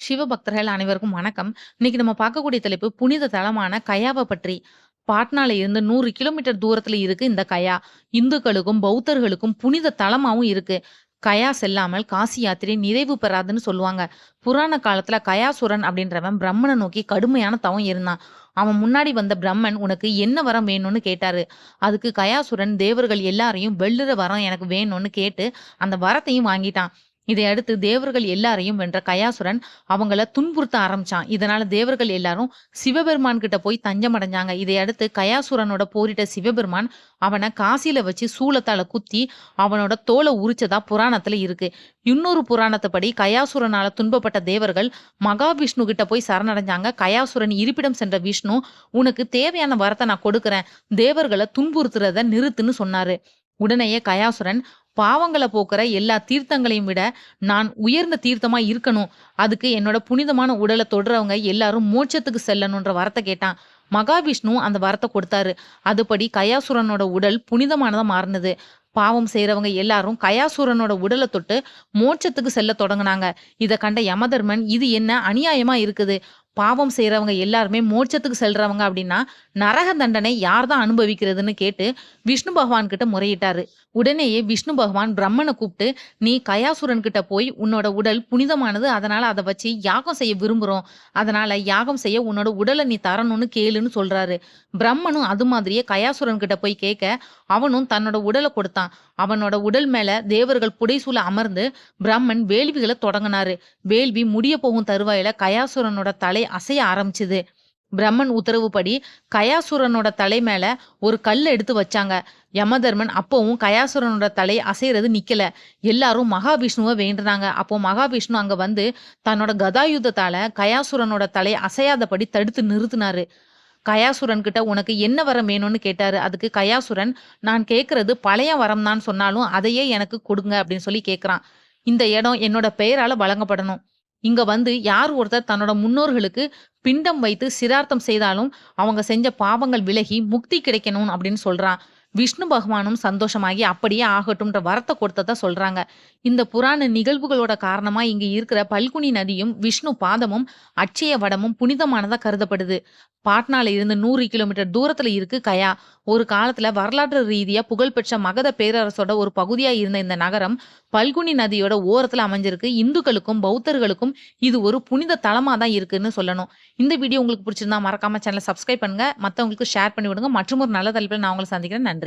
சிவபக்தர்கள் அனைவருக்கும் வணக்கம். இன்னைக்கு நம்ம பார்க்கக்கூடிய தலைப்பு புனித தலமான கயாவ பற்றி. பாட்னால இருந்து நூறு கிலோமீட்டர் தூரத்துல இருக்கு இந்த கயா. இந்துக்களுக்கும், பௌத்தர்களுக்கும் புனித தலமாவும் இருக்கு. கயா செல்லாமல் காசி யாத்திரை நிறைவு பெறாதுன்னு சொல்லுவாங்க. புராண காலத்துல கயாசுரன் அப்படின்றவன் பிரம்மனை நோக்கி கடுமையான தவம் இருந்தான். அவன் முன்னாடி வந்த பிரம்மன் உனக்கு என்ன வரம் வேணும்னு கேட்டாரு. அதுக்கு கயாசுரன் தேவர்கள் எல்லாரையும் வெள்ளுற வரம் எனக்கு வேணும்னு கேட்டு அந்த வரத்தையும் வாங்கிட்டான். இதையடுத்து தேவர்கள் எல்லாரையும் வென்ற கயாசுரன் அவங்கள துன்புறுத்த ஆரம்பிச்சான். இதனால தேவர்கள் எல்லாரும் சிவபெருமான் கிட்ட போய் தஞ்சம் அடைஞ்சாங்க. இதையடுத்து கயாசுரனோட போரிட்ட சிவபெருமான் அவனை காசில வச்சு சூலத்தால குத்தி அவனோட தோலை உரிச்சதா புராணத்துல இருக்கு. இன்னொரு புராணத்துப்படி கயாசுரனால துன்பப்பட்ட தேவர்கள் மகாவிஷ்ணு கிட்ட போய் சரணடைஞ்சாங்க. கயாசுரன் இருப்பிடம் சென்ற விஷ்ணு உனக்கு தேவையான வரத்தை நான் கொடுக்குறேன் தேவர்களை துன்புறுத்துறத நிறுத்துன்னு சொன்னாரு. உடனேயே கயாசுரன் பாவங்களை போக்குற எல்லா தீர்த்தங்களையும் விட நான் உயர்ந்த தீர்த்தமா இருக்கணும். அதுக்கு என்னோட புனிதமான உடலை தொடுறவங்க எல்லாரும் மோட்சத்துக்கு செல்லணும்ன்ற வரத்தை கேட்டான். மகாவிஷ்ணு அந்த வரத்தை கொடுத்தாரு. அதுபடி கயாசுரனோட உடல் புனிதமானதா மாறுனது. பாவம் செய்யறவங்க எல்லாரும் கயாசுரனோட உடலை தொட்டு மோட்சத்துக்கு செல்ல தொடங்கினாங்க இதை கண்ட யமதர்மன் இது என்ன அநியாயமா இருக்குது. பாவம் செய்கிறவங்க எல்லாருமே மோட்சத்துக்கு செல்றவங்க அப்படின்னா, நரக தண்டனை யார் தான் அனுபவிக்கிறதுன்னு கேட்டு விஷ்ணு பகவான் கிட்ட முறையிட்டாரு. உடனேயே விஷ்ணு பகவான் பிரம்மனை கூப்பிட்டு நீ கயாசுரன் கிட்ட போய் உன்னோட உடல் புனிதமானது. அதனால அதை வச்சு யாகம் செய்ய விரும்புகிறோம் அதனால யாகம் செய்ய உன்னோட உடலை நீ தரணும்னு கேளுன்னு சொல்றாரு. பிரம்மனும் அது மாதிரியே கயாசுரன் கிட்ட போய் கேட்க, அவனும் தன்னோட உடலை கொடுத்தான். அவனோட உடல் மேல தேவர்கள் புடைசூல அமர்ந்து பிரம்மன் வேள்விகளை தொடங்கினாரு வேள்வி முடிய போகும் தருவாயில கயாசுரனோட தலை அசைய ஆரம்பிச்சுது. பிரம்மன் உத்தரவுப்படி கயாசுரனோட தலை மேல ஒரு கல் எடுத்து வச்சாங்க. யமதர்மன் அப்பவும் கயாசுரனோட தலை அசைறது நிக்கல. எல்லாரும் மகாவிஷ்ணுவை வேண்டுனாங்க. அப்போ மகாவிஷ்ணு அங்க வந்து தன்னோட கதாயுதத்தால கயாசுரனோட தலை அசையாதபடி தடுத்து நிறுத்தினாரு கயாசுரன் கிட்ட உனக்கு என்ன வரம் வேணும்னு கேட்டாரு. அதுக்கு கயாசுரன் நான் கேட்கறது பழைய வரம் தான் சொன்னாலும் அதையே எனக்கு கொடுங்க அப்படின்னு சொல்லி கேட்கறான். இந்த இடம் என்னோட பெயரால வழங்கப்படணும். இங்க வந்து யார் ஒருத்தர் தன்னோட முன்னோர்களுக்கு பிண்டம் வைத்து சிரார்த்தம் செய்தாலும் அவங்க செஞ்ச பாவங்கள் விலகி முக்தி கிடைக்கணும் அப்படின்னு சொல்றான். விஷ்ணு பகவானும் சந்தோஷமாகி அப்படியே ஆகட்டும்ன்ற வரத்தை கொடுத்ததா சொல்றாங்க. இந்த புராண நிகழ்வுகளோட காரணமா இங்க இருக்கிற பல்குனி நதியும், விஷ்ணு பாதமும், அட்சய வடமும் புனிதமானதா கருதப்படுது. பாட்னால இருந்து நூறு கிலோமீட்டர் தூரத்துல இருக்கு கயா. ஒரு காலத்துல வரலாற்று ரீதியா புகழ்பெற்ற மகத பேரரசோட ஒரு பகுதியா இருந்த இந்த நகரம் பல்குனி நதியோட ஓரத்துல அமைஞ்சிருக்கு. இந்துக்களுக்கும், பௌத்தர்களுக்கும் இது ஒரு புனித தலமா தான் இருக்குன்னு சொல்லணும். இந்த வீடியோ உங்களுக்கு பிடிச்சிருந்தா மறக்காம சேனலை சப்ஸ்கிரைப் பண்ணுங்க. மற்றவங்களுக்கு ஷேர் பண்ணி விடுங்க. மற்றும் ஒரு நல்ல தலைப்பில் நான் உங்களை சந்திக்கிறேன். நன்றி.